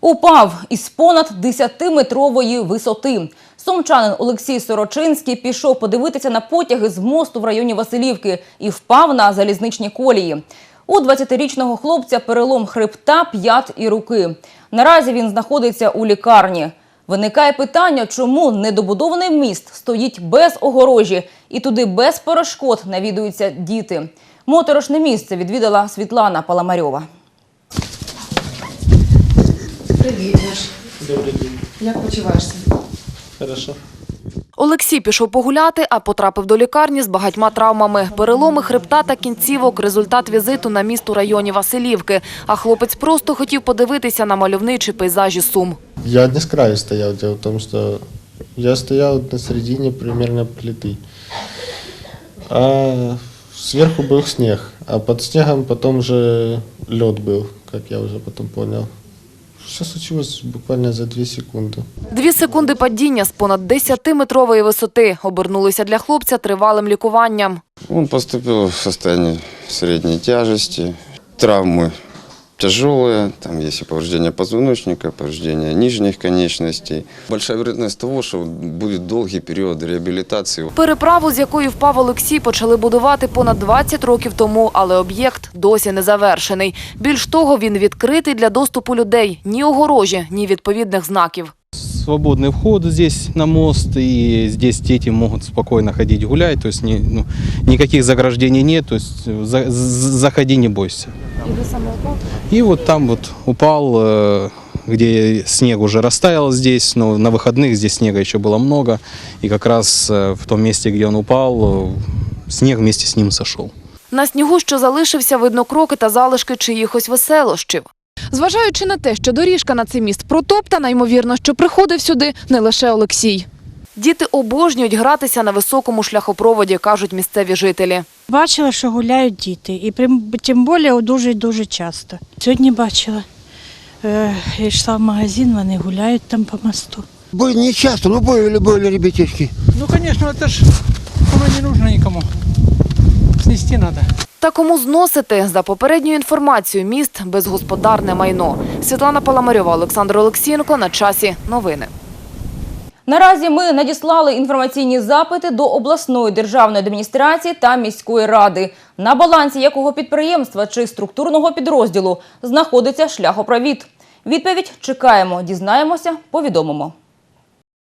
Упав із понад 10-метрової висоти. Сумчанин Олексій Сорочинський пішов подивитися на потяги з мосту в районі Василівки і впав на залізничні колії. У 20-річного хлопця перелом хребта, п'ят і руки. Наразі він знаходиться у лікарні. Виникає питання, чому недобудований міст стоїть без огорожі і туди без перешкод навідуються діти. Моторошне місце відвідала Світлана Паламарьова. Привіт, Леш. Добрый день. Як почуваєшся? Хорошо. Олексій пішов погуляти, а потрапив до лікарні з багатьма травмами. Переломи хребта та кінцівок – результат візиту на міст у районі Василівки. А хлопець просто хотів подивитися на мальовничі пейзажі Сум. Я не с краю стоял. Дело в том, что я стоял на середине примерно плиты. А сверху был снег. А под снегом потом же лед был, как я уже потом понял. Все случилось буквально за дві секунди. Дві секунди падіння з понад 10-метрової висоти обернулися для хлопця тривалим лікуванням. Він поступив в стані середньої тяжкості, Травмы тяжелые, там есть и повреждение позвоночника, повреждение нижних конечностей. Большая вероятность того, что будет долгий период реабилитации. Переправу, з якої впав Олексій, почали будувати понад 20 років тому, але об'єкт досі не завершений. Більш того, він відкритий для доступу людей. Ні огорожі, ні відповідних знаків. свободный вход здесь на мост, и здесь дети могут спокойно ходить гулять, то есть ни- ну, никаких заграждений нет, то есть э, за- з- заходи, не бойся. И вот там вот упал, э, где снег уже растаял здесь, но на выходных здесь снега еще было много, и как раз э, в том месте, где он упал, э, снег вместе с ним сошел. На снігу, що залишився, видно кроки та залишки чиїхось веселощів. Зважаючи на те, що доріжка на цей міст протоптана, ймовірно, що приходив сюди не лише Олексій. Діти обожнюють гратися на високому шляхопроводі, кажуть місцеві жителі. Бачила, що гуляють діти, і прям- тим більше дуже-дуже часто. Сьогодні бачила, е, я йшла в магазин, вони гуляють там по мосту. Были не часто, но были, были ребятишки. Ну, конечно, это ж оно не нужно никому. Снести надо. Та кому зносити? За попередньою інформацією, міст – безгосподарне майно. Світлана Паламарьова, Олександр Олексієнко. На часі. Новини. Наразі ми надіслали інформаційні запити до обласної державної адміністрації та міської ради, на балансі якого підприємства чи структурного підрозділу знаходиться шляхопровід. Відповідь чекаємо, дізнаємося, повідомимо.